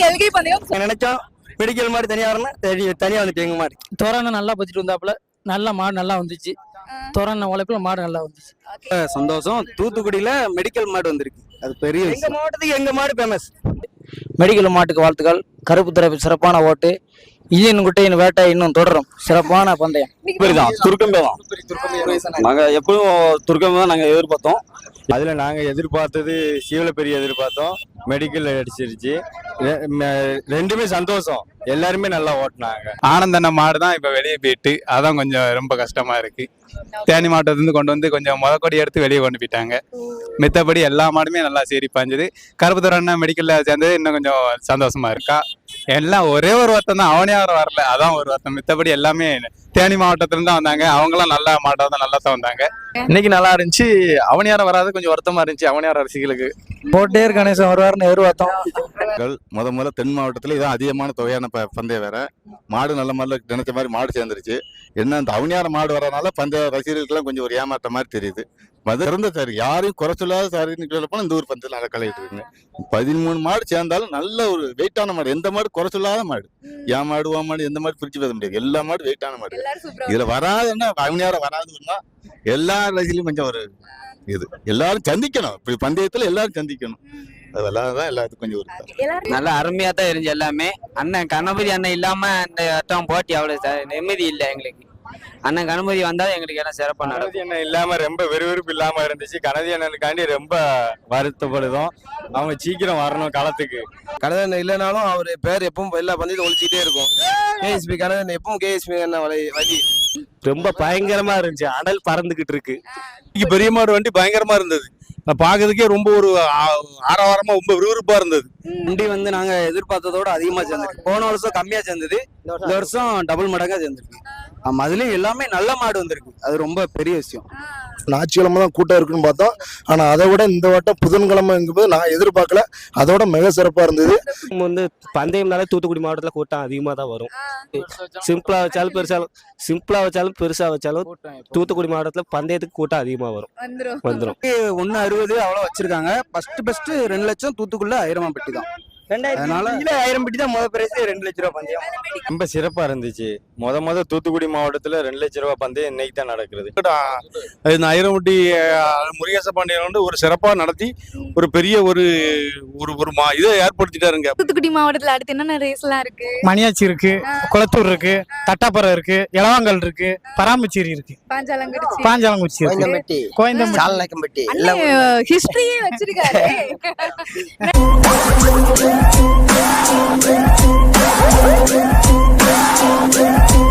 எல்கை பந்தயம் நினைச்சோம் மெடிக்கல் மாடு தனியா வரணும். தனி- தனியா வந்துட்டு எங்க மாடு தோரணை நல்லா பச்சிட்டு வந்தாப்புல நல்ல மாடு நல்லா வந்துச்சு. தோரணை உழைப்புல மாடு நல்லா வந்துச்சு. சந்தோஷம். தூத்துக்குடியில மெடிக்கல் மாடு வந்திருக்கு. அது பெரிய எங்க மாவட்டத்துக்கு எங்க மாடு ஃபேமஸ் மெடிக்கல் மாட்டுக்கு வாழ்த்துக்கள். கருப்பு திறப்பு சிறப்பான ஓட்டு. இயன் குட்டையின் வேட்டை இன்னும் தொடரும். சிறப்பான பந்தயம். தான் துருக்கம்பே தான் நாங்க எப்பவும் துருக்கம்பே தான் நாங்க எதிர்பார்த்தோம். அதுல நாங்க எதிர்பார்த்தது சீவல பெரிய எதிர்பார்த்தோம் மெடிக்கல் அடிச்சிருச்சு. ரெண்டுமே சந்தோஷம். எல்லாருமே நல்லா ஓட்டுனாங்க. ஆனந்தண்ண மாடு தான் இப்போ வெளியே போயிட்டு அதான் கொஞ்சம் ரொம்ப கஷ்டமா இருக்கு. தேனி மாவட்டத்துலேருந்து கொண்டு வந்து கொஞ்சம் முதக்கொடி எடுத்து வெளியே கொண்டு போயிட்டாங்க. மித்தபடி எல்லா மாடுமே நல்லா சீரி பாஞ்சது. கருப்புத்துறை அண்ணன் மெடிக்கல்ல சேர்ந்தது இன்னும் கொஞ்சம் சந்தோஷமா இருக்கா? எல்லாம் ஒரே ஒரு வருத்தம் தான் அவனியார் வரல. அதான் ஒரு வருத்தம். மித்தபடி எல்லாமே தேனி மாவட்டத்துல தான் வந்தாங்க. அவங்களாம் நல்ல மாட்டாக தான் நல்லா தான் வந்தாங்க. இன்னைக்கு நல்லா இருந்துச்சு. அவனியாரம் வராது கொஞ்சம் வருத்தமா இருந்துச்சு. அவனியார ரசிகளுக்கு போட்டேர் கணேசன் வருவார்னு எதிர்பார்த்தோம். முத முதல்ல தென் மாவட்டத்துல இதான் அதிகமான தொகையான ப- பந்தயம் வேற. மாடு நல்ல மாதிரில நினைச்ச மாதிரி மாடு சேர்ந்துருச்சு. என்ன இந்த அவனியார மாடு வரனால பந்தய ரசிகர்களுக்கெல்லாம் கொஞ்சம் ஒரு ஏமாற்ற மாதிரி தெரியுது. அது சிறந்த சாரி. யாரையும் குறை சொல்லாத சாரின்னு சொல்லப்போ இந்த ஊர் பந்தத்தில் நல்லா கலையிட்டு இருக்குங்க. பதிமூணு மாடு சேர்ந்தாலும் நல்ல ஒரு வெயிட்டான மாடு. எந்த மாடு குறை சொல்லாத மாடு என் மாடு உன் மாடு எந்த மாடு பிரிச்சு பேச முடியாது. எல்லா மாடு வெயிட்டான மாடு. இதுல வராதுன்னா அவனியார வராதுன்னா எல்லா ரசிகளையும் கொஞ்சம் ஒரு இது. எல்லாரும் சந்திக்கணும். இப்படி பந்தயத்துல எல்லாரும் சந்திக்கணும். அதெல்லாம் தான் எல்லாத்துக்கும் கொஞ்சம் ஒரு நல்லா அருமையா தான் இருந்துச்சு எல்லாமே. அண்ணன் கணபதி அண்ணன் இல்லாம இந்த வட்டம் போட்டி அவ்வளவு ச- நிம்மதி இல்லை எங்களுக்கு. அண்ணன் கணபதி வந்தா எங்களுக்கு எல்லாம் சிறப்பா நடக்கும். கனதி அண்ணன் இல்லாம ரொம்ப விறுவிறுப்பு இல்லாம இருந்துச்சு. கனதி அண்ணனுக்காண்டி ரொம்ப வருத்தப்படுதோம். அவங்க சீக்கிரம் வரணும் களத்துக்கு. கனதன் இல்லைனாலும் அவர் பேர் எப்பவும் எல்லா பந்தயத்தை ஒழிச்சிட்டே இருக்கும். கேஎஸ்பி கனதன் எப்பவும் கேஎஸ்பி என்ன வழி வழி ரொம்ப பயங்கரமா இருந்துச்சு. அனல் பறந்துகிட்டு இருக்கு. பெரிய மாடு வண்டி பயங்கரமா இருந்தது. பாக்குறதுக்கே ரொம்ப ஒரு ஆரவாரமா ரொம்ப விறுவிறுப்பா இருந்தது. வண்டி வந்து நாங்க எதிர்பார்த்ததோட அதிகமா சேர்ந்துருக்கு. போன வருஷம் கம்மியா சேர்ந்தது. இந்த வருஷம் டபுள் மடங்கா சேர்ந்துருக்கு. ஆமா அதுலயும் எல்லாமே நல்ல மாடு வந்திருக்கு. அது ரொம்ப பெரிய விஷயம். ஞாயிற்றுக்கிழமை தான் கூட்டம் இருக்குன்னு பார்த்தோம் ஆனா அதை விட இந்த வட்டம் புதன்கிழமைங்கும்போது நான் எதிர்பார்க்கல. அதோட மிக சிறப்பா இருந்தது. வந்து பந்தயம்னாலே தூத்துக்குடி மாவட்டத்துல கூட்டம் அதிகமா தான் வரும். சிம்பிளா வச்சாலும் பெருசாலும் சிம்பிளா வச்சாலும் பெருசா வச்சாலும் தூத்துக்குடி மாவட்டத்துல பந்தயத்துக்கு கூட்டம் அதிகமா வரும். வந்துரும். வந்துடும் ஒன்னு அறுபது அவ்வளவு வச்சிருக்காங்க. ஃபர்ஸ்ட் ஃபர்ஸ்ட் ரெண்டு லட்சம் தூத்துக்குள்ள ஆயிரமா பெட்டி தான். ஆயிரம் பெட்டி தான் முதல் பிரைஸ் ரெண்டு லட்ச ரூபாய் பந்தயம். ரொம்ப சிறப்பா இருந்துச்சு. முத முத தூத்துக்குடி மாவட்டத்துல ரெண்டு லட்ச ரூபாய் பந்தயம் இன்னைக்கு தான் நடக்கிறது. இந்த ஐரமுட்டி முருகேச பாண்டியன் வந்து ஒரு சிறப்பா நடத்தி ஒரு பெரிய ஒரு ஒரு ஒரு மா இதை ஏற்படுத்திட்டாருங்க. தூத்துக்குடி மாவட்டத்துல அடுத்து என்னென்ன இருக்கு? மணியாச்சி இருக்கு குளத்தூர் இருக்கு தட்டாப்பறை இருக்கு இளவாங்கல் இருக்கு பராமச்சேரி இருக்கு. பாஞ்சாலங்குறிச்சி. பாஞ்சாலங்குறிச்சி இருக்கு. கோயந்தம்பட்டி ஹிஸ்டரியே வச்சிருக்காரு. Thank you.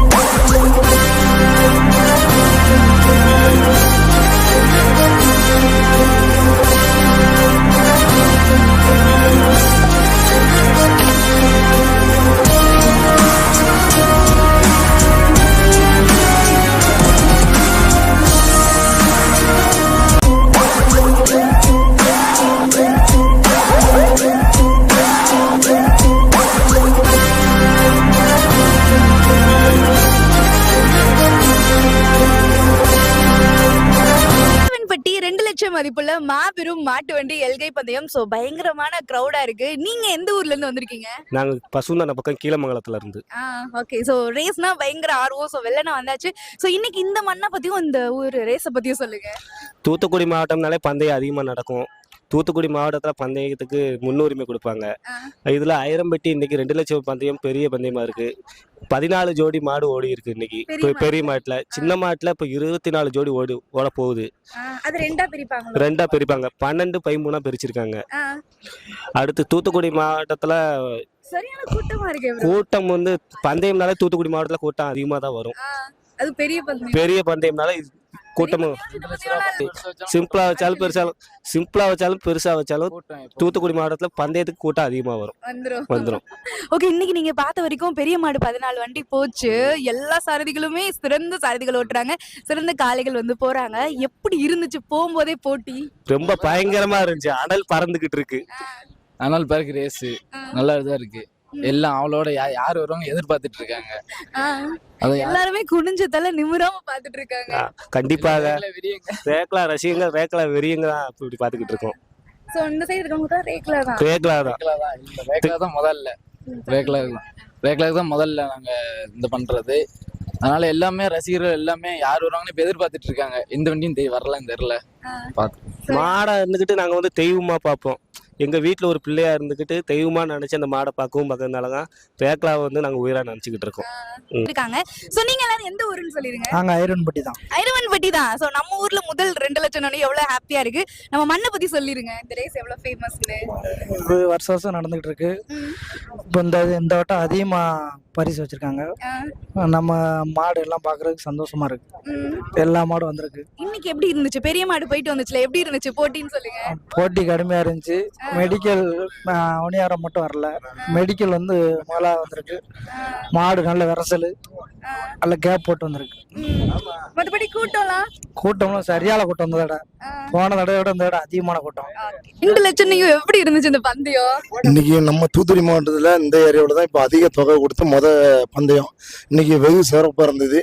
மதிப்புள்ள மாபெரும் மாட்டு வண்டி எல்கை பந்தயம். சோ பயங்கரமான கிரௌடா இருக்கு. நீங்க எந்த ஊர்ல இருந்து வந்திருக்கீங்க? நாங்க பசுந்தான பக்கம் கீழமங்கலத்துல இருந்து. ஓகே சோ ரேஸ்னா பயங்கர ஆர்வம். சோ வெள்ளனா வந்தாச்சு. சோ இன்னைக்கு இந்த மண்ணை பத்தியும் இந்த ஊர் ரேஸ பத்தியும் சொல்லுங்க. தூத்துக்குடி மாவட்டம்னாலே பந்தயம் அதிகமா நடக்கும். தூத்துக்குடி மாவட்டத்துல பந்தயத்துக்கு முன்னுரிமை கொடுப்பாங்க. இதுல ஆயிரம்பட்டி இன்னைக்கு ரெண்டு லட்சம் பந்தயம் பெரிய பந்தயமா இருக்கு. பதினாலு ஜோடி மாடு ஓடி இருக்கு இன்னைக்கு. பெரிய மாட்டுல சின்ன மாட்டுல இப்ப இருபத்தி நாலு ஜோடி ஓடி ஓட போகுது ரெண்டா பிரிப்பாங்க. பன்னெண்டு பதிமூணா பிரிச்சிருக்காங்க. அடுத்து தூத்துக்குடி மாவட்டத்துல கூட்டமா வந்து பந்தயம்னாலே தூத்துக்குடி மாவட்டத்துல கூட்டம் அதிகமா தான் வரும் அது பெரிய பந்தயம். பெரிய பந்தயம்னால கூட்டமும் சிம்பிளா வச்சாலும் பெருசாலும் சிம்பிளா வச்சாலும் பெருசா வச்சாலும் தூத்துக்குடி மாவட்டத்துல பந்தயத்துக்கு கூட்டம் அதிகமா வரும். வந்துரும். வந்துடும் ஓகே இன்னைக்கு நீங்க பார்த்த வரைக்கும் பெரிய மாடு பதினாலு வண்டி போச்சு. எல்லா சாரதிகளுமே சிறந்த சாரதிகள் ஓட்டுறாங்க. சிறந்த காளைகள் வந்து போறாங்க. எப்படி இருந்துச்சு போகும்போதே போட்டி? ரொம்ப பயங்கரமா இருந்துச்சு. அனல் பறந்துகிட்டு இருக்கு. ஆனால் பேருக்கு ரேஸு நல்லா இதா இருக்கு. எல்லாம் அவளோட யார் வருவாங்க எதிர்பார்த்துட்டு இருக்காங்க. எல்லாருமே குனிஞ்ச தலை நிமிராம பாத்துட்டு இருக்காங்க. கண்டிப்பாக. ரேக்லா ரசிகங்க ரேக்லா வெறியங்க தான் இப்படி பாத்துக்கிட்டு இருக்கோம். சோ இந்த சைடு இருக்கவங்க தான் ரேக்லா தான். ரேக்லா தான். ரேக்லா தான். முதல்ல. ரேக்லா ரேக்லா தான் முதல்ல நாங்க இந்த பண்றது. அதனால எல்லாமே ரசிகர்கள் எல்லாமே யார் வருவாங்கன்னு இப்ப எதிர்பார்த்துட்டு இருக்காங்க. எந்த வண்டியும் தெரிய வரலன்னு தெரியல மாடை இருந்துக்கிட்டு நாங்கள் வந்து தெய்வமாக பார்ப்போம். எங்கள் வீட்டில் ஒரு பிள்ளையா இருந்துக்கிட்டு தெய்வமாக நினச்சி அந்த மாடை பார்க்கவும் பார்க்கறதுனால தான் ரேக்லாவை வந்து நாங்கள் உயிராக நினச்சிக்கிட்டு இருக்கோம். இருக்காங்க. சோ நீங்க எல்லாரும் எந்த ஊருன்னு சொல்லிருங்க? நாங்கள் ஐரன்பட்டி தான். ஐரவன்பட்டி தான் சோ நம்ம ஊர்ல முதல் ரெண்டு லட்சம் எவ்வளவு ஹாப்பியா இருக்கு? நம்ம மண்ணை பத்தி சொல்லிருங்க. இந்த ரேஸ் எவ்வளவு ஃபேமஸ்னு இது வருஷம் வருஷம் நடந்துகிட்டு இருக்கு. இப்போ இந்த இந்த வட்டம் அதிகமாக பரிசு வச்சிருக்காங்க. நம்ம மாடு எல்லாம் பார்க்கறதுக்கு சந்தோஷமா இருக்கு. எல்லா மாடும் வந்திருக்கு. இன்னைக்கு எப்படி இருந்துச்சு? பெரிய மாடு போயிட்டு வந்துச்சுல எப்படி இருந்துச்சு போட்டின்னு சொல்லுங்க. போட்டி கடுமையாக இருந்துச்சு. மெடிக்கல் அவனியாரம் மட்டும் வரல. மெடிக்கல் வந்து முதலா வந்திருக்கு. மாடு நல்ல விரசல். நல்ல கேப் போட்டு வந்திருக்கு. மத்தபடி கூட்டம்லாம்? கூட்டம்லாம் சரியான கூட்டம் இந்த தடவை போன தடவை விட இந்த தடவை அதிகமான கூட்டம். ரெண்டு லட்சம் நீங்க எப்படி இருந்துச்சு இந்த பந்தயம்? இன்னைக்கு நம்ம தூத்துக்குடி மாவட்டத்தில் இந்த ஏரியாவில் தான் இப்போ அதிக தொகை கொடுத்து பந்தயம். இன்னைக்கு வெகு சிறப்பாக இருந்தது.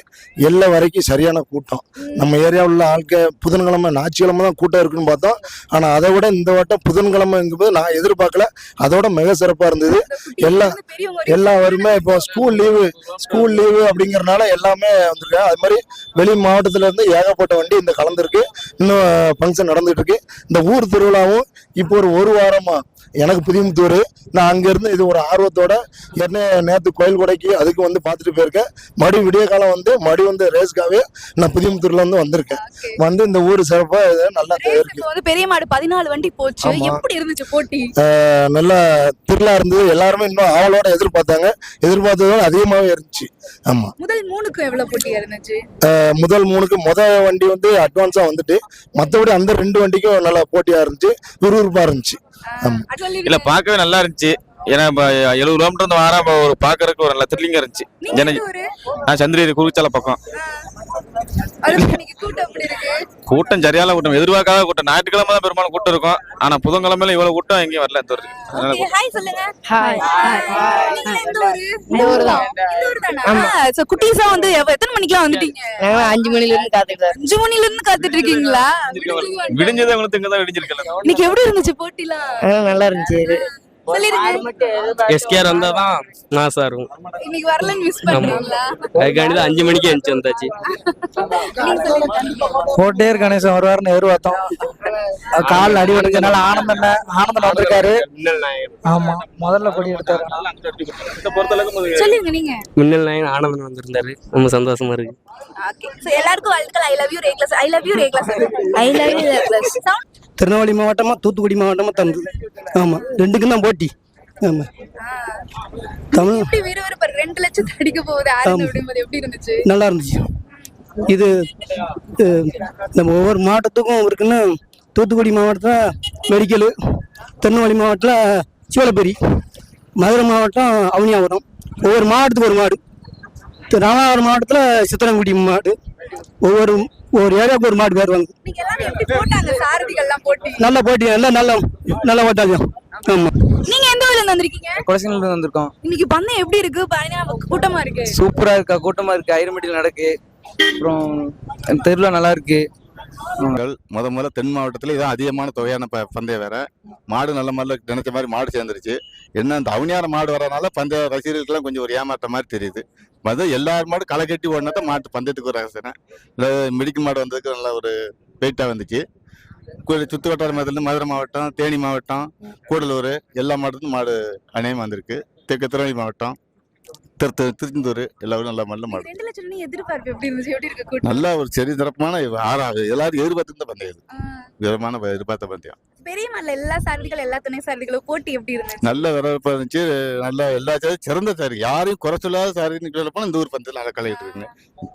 எல்லா வரைக்கும் சரியான கூட்டம். நம்ம ஏரியாவில் உள்ள ஆட்கள் புதன்கிழமை ஞாயிற்றுக்கிழமை தான் கூட்டம் இருக்குன்னு பார்த்தோம் ஆனால் அதை விட இந்த வட்டம் புதன்கிழமைங்கும்போது நான் எதிர்பார்க்கல. அதோட மிக சிறப்பாக இருந்தது. எல்லா எல்லா வருமே இப்போ ஸ்கூல் லீவு ஸ்கூல் லீவு அப்படிங்கிறனால எல்லாமே வந்திருக்கு. அது மாதிரி வெளி மாவட்டத்திலேருந்து ஏகப்பட்ட வண்டி இந்த கலந்துருக்கு. இன்னும் ஃபங்க்ஷன் நடந்துட்டு இருக்கு. இந்த ஊர் திருவிழாவும் இப்போ ஒரு ஒரு வாரமாக எனக்கு புதியமுத்தூர் நான் அங்க இருந்து இது ஒரு ஆர்வத்தோட என்ன நேத்து கோயில் கொடைக்கு அதுக்கு வந்து பார்த்துட்டு போயிருக்கேன். மறுபடி விடிய காலம் வந்து மறுபடி வந்து ரேஸ்க்காவே நான் புதியமுத்தூர்ல இருந்து வந்திருக்கேன். வந்து இந்த ஊர் சிறப்பா இது நல்லா இருக்கு வந்து பெரிய மாடு பதினாலு வண்டி போச்சு. எப்படி இருந்துச்சு போட்டி? நல்லா திருவிழா இருந்தது. எல்லாருமே இன்னும் ஆவலோட எதிர்பார்த்தாங்க. எதிர்பார்த்ததோட அதிகமாகவே இருந்துச்சு. ஆமா. முதல் மூணுக்கும் எவ்வளவு போட்டியா இருந்துச்சு? முதல் மூணுக்கு முத வண்டி வந்து அட்வான்ஸா வந்துட்டு மற்றபடி அந்த ரெண்டு வண்டிக்கும் நல்லா போட்டியா இருந்துச்சு. விறுவிறுப்பா இருந்துச்சு. இல்ல பார்க்கவே நல்லா இருந்துச்சு. ஏன்னா இப்போ எழுபது கிலோமீட்டர் இருந்து வாரம் ஒரு பார்க்கறதுக்கு ஒரு நல்ல த்ரில்லிங்கா இருந்துச்சு? நான் சந்திரகிரி குருச்சாலை பக்கம். கூட்டம் சரியான கூட்டம். எதிர்பார்க்காத கூட்டம். ஞாயிற்றுக்கிழமை தான் பெரும்பாலும் கூட்டம் இருக்கும். ஆனா புதன்கிழமையில இவ்வளவு கூட்டம் எங்கேயும் வரல. இந்த சோ குட்டீஸா வந்து எத்தனை மணிக்கெல்லாம் வந்துட்டீங்க? அஞ்சு மணில இருந்து காத்துக்கிட்டு அஞ்சு மணில இருந்து காத்துட்டு இருக்கீங்களா? விடிஞ்சது உங்களுக்கு தான் விடிஞ்சிருக்கல இன்னைக்கு எப்படி இருந்துச்சு போட்டிலாம்? நல்லா இருந்துச்சு. எஸ்கேஆர் வந்தால் தான் நான் சார் இன்னைக்கு வரலன்னு மிஸ் பண்றீங்களா அதுக்காண்டி தான் அஞ்சு மணிக்கு எழுந்துச்சு வந்தாச்சு. கோட்டையர் கணேசன் வருவாருன்னு எதிர்பார்த்தோம். காலில் அடி எடுக்கிறதுனால ஆனந்தம் ஆனந்தம் வந்திருக்காரு. ஆமா முதல்ல கொடி எடுத்தாரு. சொல்லிருங்க நீங்க. மின்னல் நாயன் ஆனந்தன் வந்திருந்தாரு. ரொம்ப சந்தோஷமா இருக்கு. ஓகே சோ எல்லாருக்கும் வாழ்த்துக்கள். I love you reckless I love you reckless I love you Tirunelveli மாவட்டமா Thoothukudi மாவட்டமா தந்தது ஆமா ரெண்டுக்கும் தான் போட்டி. ஆமா. தமிழ். ரெண்டு லட்சம் அடிக்க போகுது? எப்படி இருந்துச்சு? நல்லா இருந்துச்சு. இது நம்ம ஒவ்வொரு மாவட்டத்துக்கும் இருக்குன்னு தூத்துக்குடி மாவட்டத்தில் மெடிக்கலு திருநெல்வேலி மாவட்டத்தில் சீவலப்பேரி மதுரை மாவட்டம் அவனியாபுரம். ஒவ்வொரு மாவட்டத்துக்கு ஒரு மாடு. ராமநாதபுரம் மாவட்டத்தில் சித்தனங்குடி மாடு. ஒவ்வொரு ஒவ்வொரு ஏரியாவுக்கு ஒரு மாடு எல்லாம் போட்டி. நல்ல போட்டி எல்லாம் நல்ல நல்ல ஓட்டாங்க ஆமாம் நீங்க எந்த ஊர்ல இருந்து வந்திருக்கீங்க? வந்திருக்கோம். இன்னைக்கு பந்தம் எப்படி இருக்கு? கூட்டமா இருக்கு. சூப்பரா இருக்கா? கூட்டமா இருக்கு? ஐரம்பட்டியில் நடக்கு. அப்புறம் தெருல நல்லா இருக்கு. முத முதல்ல தென் மாவட்டத்தில் இதான் அதிகமான தொகையான ப பந்தயம் வேற. மாடு நல்ல மாதிரில நினைச்ச மாதிரி மாடு சேர்ந்துருச்சு. என்ன அந்த அவனியான மாடு வரனால பந்தய ரசிகர்களுக்கெல்லாம் கொஞ்சம் ஒரு ஏமாற்றம் மாதிரி தெரியுது. மதம் எல்லார் மாடு களை கட்டி ஓடினா தான் மாட்டு பந்தயத்துக்கு ஒரு ரசனை இல்லை மிடிக்கு மாடு வந்ததுக்கு நல்ல ஒரு வெயிட்டாக வந்துச்சு. சுற்று சுத்து வட்டார மாவட்டத்துல மதுரை மாவட்டம் தேனி மாவட்டம் கூடலூர் எல்லா மாவட்டத்துக்கும் மாடு அநேகமாக வந்திருக்கு. தெற்கு திருநெல்வேலி மாவட்டம் திரு திரு- திருச்செந்தூர் எல்லாரும் நல்ல நல்ல மாடு ரெண்டு லட்சம் நீ எதிர்பார்ப்பு எப்படி இருந்துச்சு? எப்படி இருக்கு நல்ல ஒரு சரி சிறப்பான எல்லாரும் எதிர்பார்த்து பந்தயம் இது. விதமான எதிர்பார்த்த பந்தயம். பெரிய மாடல எல்லா சாரதிகள் எல்லா துணை சாரதிகளும் போட்டி எப்படி இருந்துச்சு? நல்ல வரவேற்பா இருந்துச்சு. நல்ல எல்லா சாரி சிறந்த சாரி யாரையும் குறை சொல்லாத சாரின்னு போனால் இந்த ஊர் பந்தத்தில் நல்லா கலையிட்டு இருக்குங்க.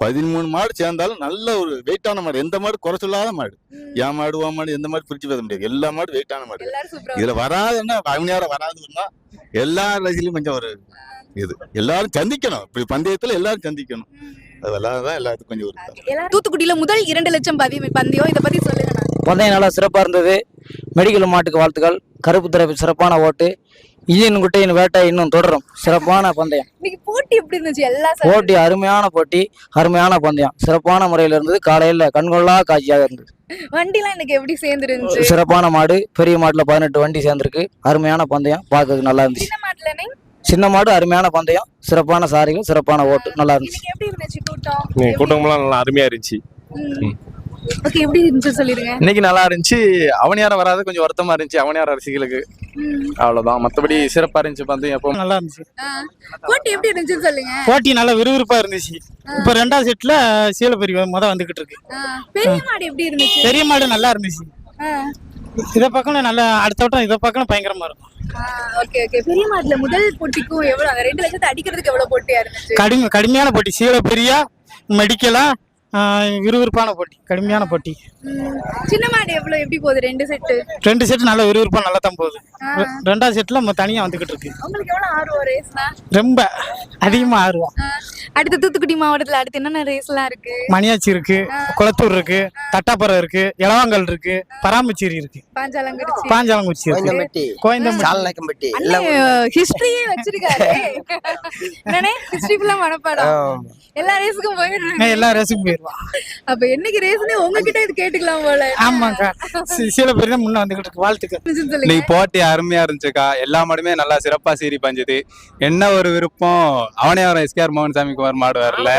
பதிமூணு மாடு சேர்ந்தாலும் நல்ல ஒரு வெயிட்டான மாடு. எந்த மாடு குறை சொல்லாத மாடு. என் மாடு உன் மாடு எந்த மாடு பிரிச்சு பேச முடியாது. எல்லா மாடு வெயிட்டான மாடு. இதுல வராதுன்னா அவனியார வராதுன்னா எல்லா ரசிகளையும் கொஞ்சம் ஒரு இது. எல்லாரும் சந்திக்கணும். இப்படி பந்தயத்துல எல்லாரும் சந்திக்கணும். அது விளாட தான் எல்லாத்துக்கும் கொஞ்சம் ஒரு தூத்துக்குடியில முதல் இரண்டு லட்சம் பதிவு பந்தயம். இதை பத்தி சொல்லுங்க. பந்தயம் நல்லா சிறப்பாக இருந்தது. மெடிக்கல் மாட்டுக்கு வாழ்த்துக்கள். கருப்பு திறப்பு சிறப்பான ஓட்டு. ஈயன் குட்டையின் வேட்டை இன்னும் தொடரும். சிறப்பான பந்தயம். போட்டி எப்படி இருந்துச்சு? எல்லா போட்டி அருமையான போட்டி அருமையான பந்தயம். சிறப்பான முறையில் இருந்தது. காலையில் கண்கொள்ளா காட்சியாக இருந்தது. வண்டிலாம் இன்னைக்கு எப்படி சேர்ந்து இருந்துச்சு சிறப்பான மாடு பெரிய மாட்டில் பதினெட்டு வண்டி சேர்ந்துருக்கு. அருமையான பந்தயம். பார்க்கறதுக்கு நல்லா இருந்துச்சு. சின்ன மாடு அருமையான பந்தயம். சிறப்பான சாரிகள் சிறப்பான ஓட்டு. நல்லா இருந்துச்சு. இன்னைக்கு எப்படி இருந்துச்சு கூட்டம்? கூட்டமெல்லாம் நல்லா அருமையா இருந்துச்சு. ஓகே எப்படி இருந்துச்சு சொல்லிடுங்க. இன்னைக்கு நல்லா இருந்துச்சு. அவனியாரம் வராது கொஞ்சம் வருத்தமா இருந்துச்சு. அவனியார ரசிகளுக்கு. அவ்வளவுதான். மத்தபடி சிறப்பா இருந்துச்சு பந்தயம் எப்போ நல்லா இருந்துச்சு. போட்டி எப்படி இருந்துச்சுன்னு சொல்லுங்க. போட்டி நல்லா விறுவிறுப்பா இருந்துச்சு. இப்போ ரெண்டாவது செட்ல சீலப்பெரி முத வந்துகிட்டு இருக்கு. பெரிய மாடு எப்படி இருந்துச்சு? பெரிய மாடு நல்லா இருந்துச்சு. இதை பக்கம் நல்லா அடுத்த வட்டம் இதை பக்கம் பயங்கரமா இருக்கும். ஓகே ஓகே பெரிய மாட்டுல முதல் போட்டிக்கும் எவ்வளவு ரெண்டு லட்சத்தை அடிக்கிறதுக்கு எவ்வளவு போட்டியா இருந்துச்சு? கடுமை கடுமையான போட்டி. சீலப்பெரியா மெடிக்கலா விறுவிறுப்பான போட்டி கடுமையான போட்டி. சின்ன மாடு எவ்வளவு எப்படி போகுது? ரெண்டு செட்டு ரெண்டு செட் நல்ல விறுவிறுப்பா நல்லா தான் போகுது ரெண்டாவது செட்ல நம்ம தனியா வந்துகிட்டு இருக்கு. உங்களுக்கு எவ்வளவு ஆர்வம் ரேஸ்னா? ரொம்ப அதிகமா ஆர்வம். அடுத்து தூத்துக்குடி மாவட்டத்துல அடுத்து என்னென்ன ரேஸ் எல்லாம் இருக்கு? மணியாச்சி இருக்கு குளத்தூர் இருக்கு தட்டாப்புறம் இருக்கு இளவாங்கல் இருக்கு பராமச்சேரி இருக்கு. பாஞ்சாலங்குறிச்சி பாஞ்சாலங்குறிச்சி இருக்கு. கோயந்தம்பட்டி ஹிஸ்டரியே வச்சிருக்காரு. என்னனே ஹிஸ்டரி ஃபுல்லா மனப்பாடம். எல்லா ரேஸுக்கும் போயிடுறாங்க எல்லா ரேஸுக்கும் போயிடுவான் அப்ப என்னைக்கு ரேஸ்னே உங்ககிட்ட இது கேட்டுக்கலாம் போல. ஆமாக்கா. சி- சீலப்பெரி தான் முன்ன வந்துகிட்டு இருக்கு. வாழ்த்துக்கள். இன்னைக்கு போட்டி அருமையா இருந்துச்சுக்கா. எல்லா மாடுமே நல்லா சிறப்பா சீரி பாஞ்சுது. என்ன ஒரு விருப்பம்? அவனையாரம் எஸ்கேஆர் மோகன் சாமி குமார் மாடு வரல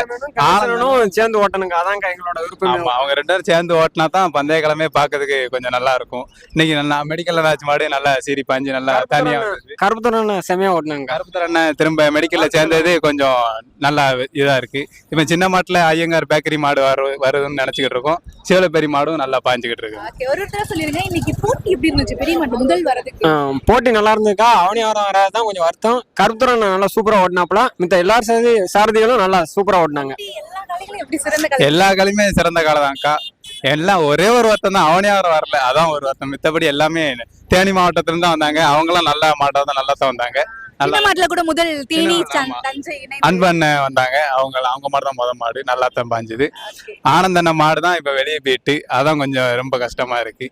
சேர்ந்து ஓட்டணுங்க. அதாங்க எங்களோட விருப்பம். ஆமா அவங்க ரெண்டு பேரும் சேர்ந்து ஓட்டினா தான் பந்தய கிழமை பார்க்கிறதுக்கு கொஞ்சம் நல்லா இருக்கும். இன்னைக்கு நல்லா மெடிக்கல் ராஜ் மாடு நல்லா சீரி பாஞ்சு நல்லா தனியா வந்தது. கருப்புத்தரன் செமையா ஓட்டினாங்க. கருப்புத்தர் அண்ணன் திரும்ப மெடிக்கல்ல சேர்ந்தது கொஞ்சம் நல்லா இதா இருக்கு. இப்ப சின்ன மாட்டுல ஐயங்கார் பேக்கரி மாடு வரு வருதுன்னு நினைச்சுக்கிட்டு இருக்கோம். சிவலப்பேரி மாடும் நல்லா பாஞ்சுக்கிட்டு இருக்கு. ஒரு ஒருத்தர சொல்லிருங்க. இன்னைக்கு போட்டி எப்படி இருந்துச்சு? பெரிய மாட்டு முதல் வரதுக்கு. போட்டி நல்லா இருந்ததுக்கா? அவனியாரம் வராது? தான் கொஞ்சம் வருத்தம். கருப்புத்தரன் நல்லா சூப்பரா ஓட்டினாப்ல மித்த எல்லா சாரதி சாரதிகளும் நல்லா சூப்பரா ஓட்டினாங்க எல்லா கலைகளும் எப்படி சிறந்த கலை எல்லா காலையுமே சிறந்த காலம் தான்க்கா எல்லாம் ஒரே ஒரு வருத்தம் தான். அவனியாரம் வரல. அதான் ஒரு வருத்தம். மித்தபடி எல்லாமே தேனி மாவட்டத்துல இருந்து தான் வந்தாங்க. அவங்களாம் நல்ல மாட்டம் தான் நல்லா தான் வந்தாங்க. சின்ன மாட்டுல கூட முதல் தேனி சின்ன- சன்- ஆமா. தஞ்சை இணை அன்பு அண்ணன் வந்தாங்க. அவங்க அவங்க மாடு தான் முத மாடு. நல்லா தான் பாஞ்சுது ஆனந்தண்ண மாடு தான் இப்ப வெளியே போயிட்டு அதான் கொஞ்சம் ரொம்ப கஷ்டமா இருக்கு.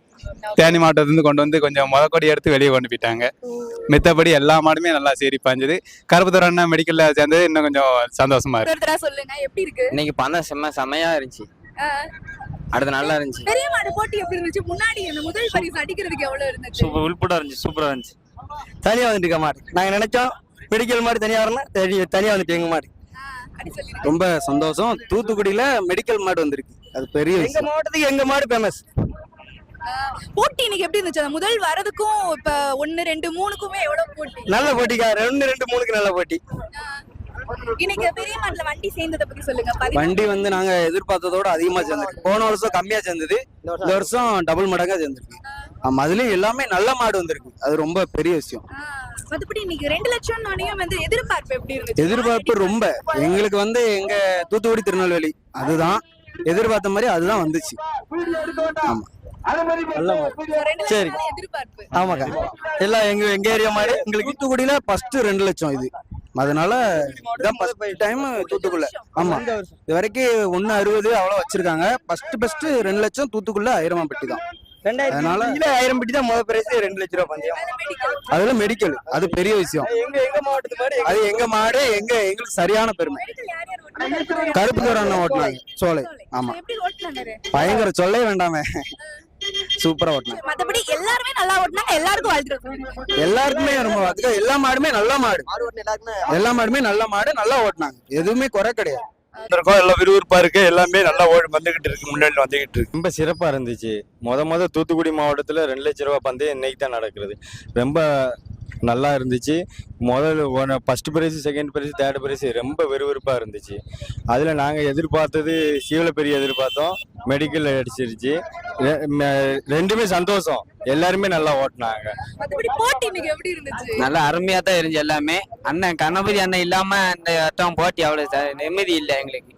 தேனி மாவட்டத்துல இருந்து கொண்டு வந்து கொஞ்சம் முத கொடி எடுத்து வெளியே கொண்டு போயிட்டாங்க. மித்தபடி எல்லா மாடுமே நல்லா சீரி பாஞ்சுது கருப்புத்தூர் அண்ணன் மெடிக்கல்ல சேர்ந்தது. இன்னும் கொஞ்சம் சந்தோஷமா இருக்கு. சொல்லுங்க எப்படி இருக்கு? இன்னைக்கு பந்தம் செம்ம செம்மையா இருந்துச்சு. அடுத்து நல்லா இருந்துச்சு. பெரிய மாடு போட்டி எப்படி இருந்துச்சு? முன்னாடி அந்த முதல் பரிசு அடிக்கிறதுக்கு எவ்வளவு இருந்துச்சு? சூப்பர் உள்படா இருந்துச்சு சூப்பரா இருந்துச்சு. தனியா வந்துட்டு இருக்க மாடு நாங்க நினைச்சோம் மெடிக்கல் மாடு தனியா வரணும் தனி- தனியா வந்துட்டு எங்க சொல்லி ரொம்ப சந்தோஷம். தூத்துக்குடியில மெடிக்கல் மாடு வந்திருக்கு. அது பெரிய எங்க மாவட்டத்துக்கு எங்க மாடு ஃபேமஸ் போட்டி இன்னைக்கு எப்படி இருந்துச்சு? அந்த முதல் வரதுக்கும் இப்ப ஒன்னு ரெண்டு மூணுக்குமே எவ்வளவு போட்டி? நல்ல போட்டிக்கா ரெண்டு ரெண்டு மூணுக்கு நல்ல போட்டி. இன்னைக்கு பெரிய வண்டி சேர்ந்ததை பத்தி சொல்லுங்க. பதினொன்று. வண்டி வந்து நாங்க எதிர்பார்த்ததோட அதிகமா சேர்ந்துருக்கு. போன வருஷம் கம்மியா சேர்ந்தது. இந்த வருஷம் டபுள் மடங்கா சேர்ந்துருக்கு. ஆமா அதுலயும் எல்லாமே நல்ல மாடு வந்திருக்கு. அது ரொம்ப பெரிய விஷயம். ஆ, மத்தபடி இன்னைக்கு ரெண்டு லட்சம் வந்து எதிர்பார்ப்பு எப்படி இருந்துச்சு? எதிர்பார்ப்பு ரொம்ப. எங்களுக்கு வந்து எங்க தூத்துக்குடி திருநெல்வேலி அதுதான். எதிர்பார்த்த மாதிரி அதுதான் வந்துச்சு. ஆமா. சரி. ஆமாக்கா. எல்லாம் எங்க எங்க ஏரியா மாதிரி எங்களுக்கு தூத்துக்குடியில ஃபர்ஸ்ட் ரெண்டு லட்சம் இது. அதனால இதான் ஃபர்ஸ்ட் டைம் தூத்துக்குள்ள ஆமா. இது வரைக்கும் ஒண்ணு அறுபது அவ்வளவு வச்சிருக்காங்க. ஃபர்ஸ்ட் ஃபர்ஸ்ட் ரெண்டு லட்சம் தூத்துக்குள்ள ஆயிரம் பெட்டி தான். அதனால ஆயிரம் பெட்டி தான் முதல் பிரைஸ் ரெண்டு லட்ச ரூபாய் பந்தயம். அதுல மெடிக்கல் அது பெரிய விஷயம். அது எங்க மாடு எங்க எங்களுக்கு சரியான பெருமை. கருப்பு அண்ணன் ஓட்டினாங்க சோலை. ஆமா. பயங்கர சொல்லே வேண்டாமே. சூப்பரா ஓட்டினாங்க மத்தபடி எல்லாருமே நல்லா ஓட்டுனாங்க. எல்லாருக்கும் ரொம்ப அதுக்கு எல்லா மாடுமே நல்ல மாடு. எல்லா மாடுமே நல்ல மாடு நல்லா ஓட்டினாங்க. எதுவுமே குறை கிடையாது. இருக்கோம் எல்லாம் விறுவிறுப்பா இருக்கு. எல்லாமே நல்லா ஓடி வந்துகிட்டு இருக்கு. முன்னாடி வந்துகிட்டு இருக்கு. ரொம்ப சிறப்பா இருந்துச்சு. முத முத தூத்துக்குடி மாவட்டத்துல ரெண்டு லட்ச ரூபாய் பந்தயம் இன்னைக்கு தான் நடக்கிறது. ரொம்ப நல்லா இருந்துச்சு. முதல்ல first prize second prize third prize ரொம்ப விறுவிறுப்பா இருந்துச்சு. அதுல நாங்க எதிர்பார்த்தது சீவல பெரிய எதிர்பார்த்தோம் மெடிக்கல் அடிச்சிருச்சு. ரெண்டுமே சந்தோஷம். எல்லாருமே நல்லா ஓட்டினாங்க. மத்தபடி போட்டி இன்னைக்கு எப்படி இருந்துச்சு? நல்லா அருமையா தான் இருந்துச்சு எல்லாமே. அண்ணன் கணபதி அண்ணன் இல்லாம இந்த போட்டி அவ்வளவு ச- நிம்மதி இல்லை எங்களுக்கு.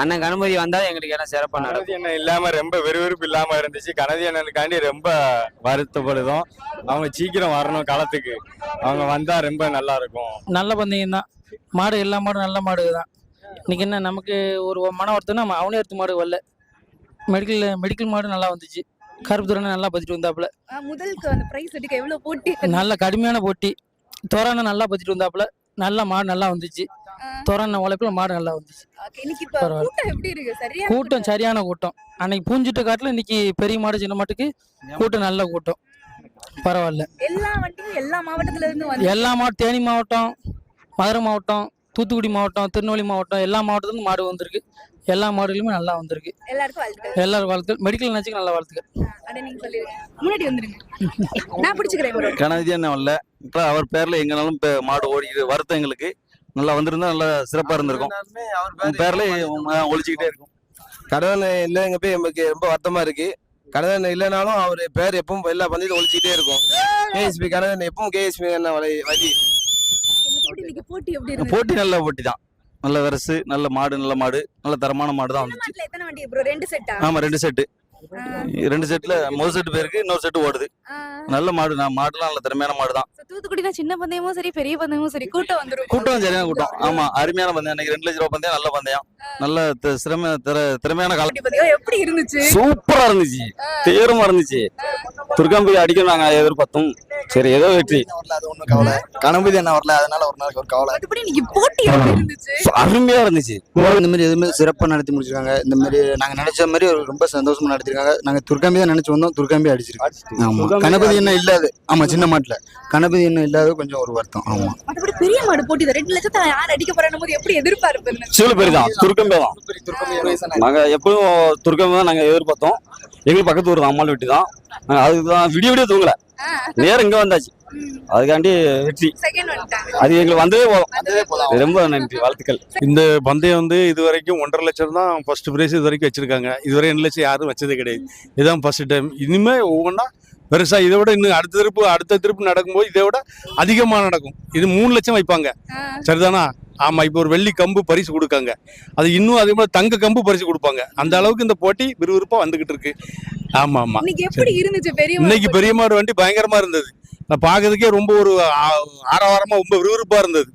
அண்ணன் கணபதி வந்தா எங்களுக்கு எல்லாம் சிறப்பா நடக்கும். அண்ணன் இல்லாம ரொம்ப விறுவிறுப்பு இல்லாம இருந்துச்சு. கனதி அண்ணனுக்காண்டி ரொம்ப வருத்தப்படுதோம். அவங்க சீக்கிரம் வரணும் களத்துக்கு. அவங்க வந்தா ரொம்ப நல்லா இருக்கும். நல்ல பந்தயம் தான். மாடு எல்லா மாடும் நல்ல மாடு தான். இன்னைக்கு என்ன நமக்கு ஒரு மன நம்ம அவனே எடுத்து மாடு வரல. மெடிக்கல் மெடிக்கல் மாடு நல்லா வந்துச்சு. கருப்பு துறை நல்லா பத்திட்டு வந்தாப்புல. முதலுக்கு அந்த பிரைஸ் எடுக்க எவ்வளவு போட்டி? நல்ல கடுமையான போட்டி. தோரான நல்லா பத்திட்டு வந்தாப்புல. நல்ல மாடு நல்லா வந்துச்சு. ஆ. தோரான உழைப்புல மாடு நல்லா வந்துச்சு. கூட்டம் எப்படி இருக்கு? சரியா கூட்டம் சரியான கூட்டம். அன்னைக்கு பூஞ்சிட்ட காட்டுல இன்னைக்கு பெரிய மாடு சின்ன மாட்டுக்கு கூட்டம் நல்ல கூட்டம். பரவாயில்ல. எல்லா வண்டியும் எல்லா மாவட்டத்துல இருந்து வந்து எல்லா மாவட்டம் தேனி மாவட்டம் மதுரை மாவட்டம் தூத்துக்குடி மாவட்டம் திருநெல்வேலி மாவட்டம் எல்லா மாவட்டத்துலேருந்து மாடு வந்திருக்கு. எல்லா மாடுகளுமே நல்லா வந்திருக்கு. எல்லாருக்கும் வாழ்த்துக்கள். எல்லாரும் வாழ்த்துக்கள். மெடிக்கல் நினச்சிக்கு நல்ல வாழ்த்துக்கள். அட நீங்க சொல்லிருங்க. முன்னாடி வந்துருங்க. நான் பிடிச்சுக்கிறேன். கணபதி அண்ணன் வரல இப்போ அவர் பேர்ல எங்கனாலும் இப்ப மாடு ஓடிக்குது. வருத்தம் எங்களுக்கு. நல்லா வந்திருந்தா நல்லா சிறப்பா இருந்திருக்கும். உன் பேர்ல ஒழிச்சுக்கிட்டே இருக்கும். கடவுள் இல்லைங்கப்ப நமக்கு ரொம்ப வருத்தமா இருக்கு. கடவுள் இல்லைனாலும் அவர் பேர் எப்பவும் எல்லா பந்தயத்தையும் ஒழிச்சிக்கிட்டே இருக்கும். கேஎஸ்பி கடவுள் எப்பவும் கேஎஸ்பி என்ன வழி வழி போட்டி நல்ல போட்டி தான். நல்ல வரசு நல்ல மாடு நல்ல மாடு நல்ல தரமான மாடு தான் வந்துச்சு. மாட்டுல எத்தனை வண்டி ப்ரோ ரெண்டு செட்டா ஆமா ரெண்டு செட்டு ரெண்டு செட்ல முதல் செட்டு போயிருக்கு இன்னொரு செட்டு ஓடுது. நல்ல மாடு நான் மாடுலாம் நல்ல திறமையான மாடு தான் தூத்துக்குடினா சின்ன பந்தயமும் சரி பெரிய பந்தயமும் சரி கூட்டம் வந்துரும். கூட்டம் சரியான கூட்டம். ஆமா அருமையான பந்தயம். அன்னைக்கு ரெண்டு லட்ச ரூபா பந்தயம் நல்ல பந்தயம். நல்ல தி- சிரம திற- திறமையான கால வண்டி பந்தயம் எப்படி இருந்துச்சு? சூப்பரா இருந்துச்சு. தீவிரமா இருந்துச்சு. துர்காம்பி அடிக்க நாங்க எதிர்பார்த்தோம். சரி ஏதோ வெற்றி. அது ஒன்றும் கவலை கணபதி என்ன வரல அதனால ஒரு நாளைக்கு ஒரு கவலை. மத்தபடி இன்னைக்கு போட்டி எப்படி இருந்துச்சு? அருமையா இருந்துச்சு. இந்த மாதிரி எதுவுமே சிறப்பாக நடத்தி முடிச்சிருக்காங்க. இந்த மாதிரி நாங்கள் நினைச்ச மாதிரி ஒரு ரொம்ப சந்தோஷமா நடத்திருக்காங்க. நாங்கள் துர்காம்பி தான் நினைச்சு வந்தோம். துர்காம்பி அடிச்சிருக்கோம் ஆமா. கணபதி என்ன இல்லாது ஆமா சின்ன மாட்டுல. கணபதி என்ன இல்லாத கொஞ்சம் ஒரு வருத்தம். ஆமா. பெரிய மாடு போட்டி ரெண்டு லட்சத்தை யார் அடிக்க போறான்னு போது எப்படி எதிர்பார்ப்பு சிவல பேர் தான். துர்கம்பே தான். நாங்க எப்பவும் துர்கம்பே தான் நாங்க எதிர்பார்த்தோம். எங்களுக்கு பக்கத்து ஊர் தான் அம்மாள் வீட்டு தான். நாங்க அதுக்கு தான் விடிய விடிய தூங்கல. நேரம் இங்க வந்தாச்சு. அதுக்காண்டி வெற்றி. அது எங்களுக்கு வந்ததே போதும். ரொம்ப நன்றி வாழ்த்துக்கள். இந்த பந்தயம் வந்து இது வரைக்கும் ஒன்றரை லட்சம் தான் ஃபர்ஸ்ட் ப்ரைஸ் இது வரைக்கும் வச்சிருக்காங்க. இதுவரை ரெண்டு லட்சம் யாரும் வச்சதே கிடையாது. இதுதான் ஃபர்ஸ்ட் டைம் இனிமே ஒவ்வொன்றா பெருசா இதை விட இன்னும் அடுத்த திருப்பு அடுத்த திருப்பு நடக்கும்போது இதை விட அதிகமா நடக்கும். இது மூணு லட்சம் வைப்பாங்க. சரிதானா? ஆமா இப்போ ஒரு வெள்ளி கம்பு பரிசு கொடுக்காங்க. அது இன்னும் அதே மாதிரி தங்க கம்பு பரிசு கொடுப்பாங்க. அந்த அளவுக்கு இந்த போட்டி விறுவிறுப்பா வந்துகிட்டு இருக்கு. ஆமா ஆமா. இன்னைக்கு எப்படி இருந்துச்சு பெரிய இன்னைக்கு போட்டி? பெரிய மாடு வண்டி பயங்கரமா இருந்தது. நான் பார்க்கறதுக்கே ரொம்ப ஒரு ஆரவாரமா ரொம்ப விறுவிறுப்பா இருந்தது.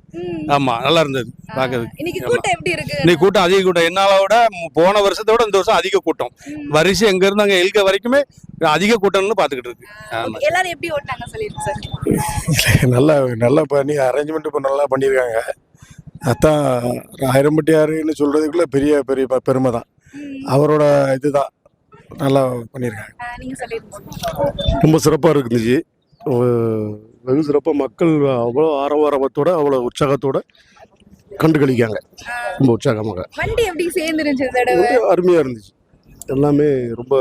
ஆமா நல்லா இருந்தது பார்க்கறதுக்கு இன்னைக்கு. கூட்டம் எப்படி இருக்கு? இன்னைக்கு கூட்டம் அதிக கூட்டம். என்னால விட போன வருஷத்தை விட இந்த வருஷம் அதிக கூட்டம். வரிசை எங்க இருந்து அங்க எல்க வரைக்குமே அதிக கூட்டம்னு பாத்துக்கிட்டு இருக்கு. ஆமா. Okay, எல்லாரும் எப்படி ஓட்டாங்க சொல்லிருங்க சார் நல்லா நல்லா பண்ணி அரேஞ்ச்மெண்ட் இப்போ நல்லா பண்ணியிருக்காங்க அதான் ஆயிரம்பட்டியாருன்னு சொல்றதுக்குள்ள பெரிய பெரிய பெருமை தான். அவரோட இதுதான். நல்லா பண்ணியிருக்காங்க ரொம்ப சிறப்பாக இருந்துச்சு. வெகு சிறப்பாக மக்கள் அவ்வளோ ஆரவாரத்தோட அவ்வளோ உற்சாகத்தோட கண்டு கழிக்காங்க ரொம்ப உற்சாகமாக. வண்டி எப்படி சேர்ந்துருந்துச்சு இந்த தடவை? அருமையாக இருந்துச்சு. எல்லாமே ரொம்ப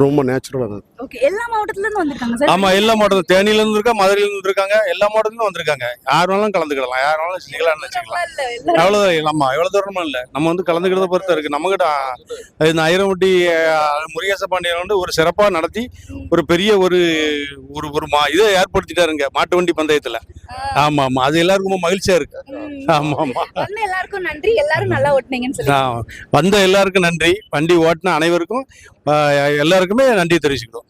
ரொம்ப நேச்சுரலாக இருந்தது ஓகே எல்லா மாவட்டத்துல இருந்து வந்திருக்காங்க சார்? ஆமா எல்லா மாவட்டம் தேனியில இருந்து இருக்கா மதுரையில இருந்து இருக்காங்க எல்லா மாவட்டத்திலும் வந்திருக்காங்க. யார் வேணாலும் கலந்துக்கிடலாம் யார் வேணாலும் இல்ல எல்லாரும்? அவ்வளவுதான் ஆமா எவ்வளவு தூரமும் இல்ல. நம்ம வந்து கலந்துக்கிறத பொறுத்த இருக்கு. நம்ம கிட்ட இந்த ஐரமுட்டி முருகேச பாண்டியன் வந்து ஒரு சிறப்பா நடத்தி ஒரு பெரிய ஒரு ஒரு ஒரு மா இதை ஏற்படுத்திட்டாருங்க மாட்டு வண்டி பந்தயத்துல. ஆமா ஆமா அது எல்லாருக்கும் ரொம்ப மகிழ்ச்சியா இருக்கு. ஆமா ஆமா. வந்து எல்லாருக்கும் நன்றி. எல்லாரும் நல்லா ஓட்டுனீங்கன்னு வந்த எல்லாருக்கும் நன்றி. வண்டி ஓட்டின அனைவருக்கும் எல்லாருக்குமே நன்றி தெரிவிச்சுக்கிறோம்.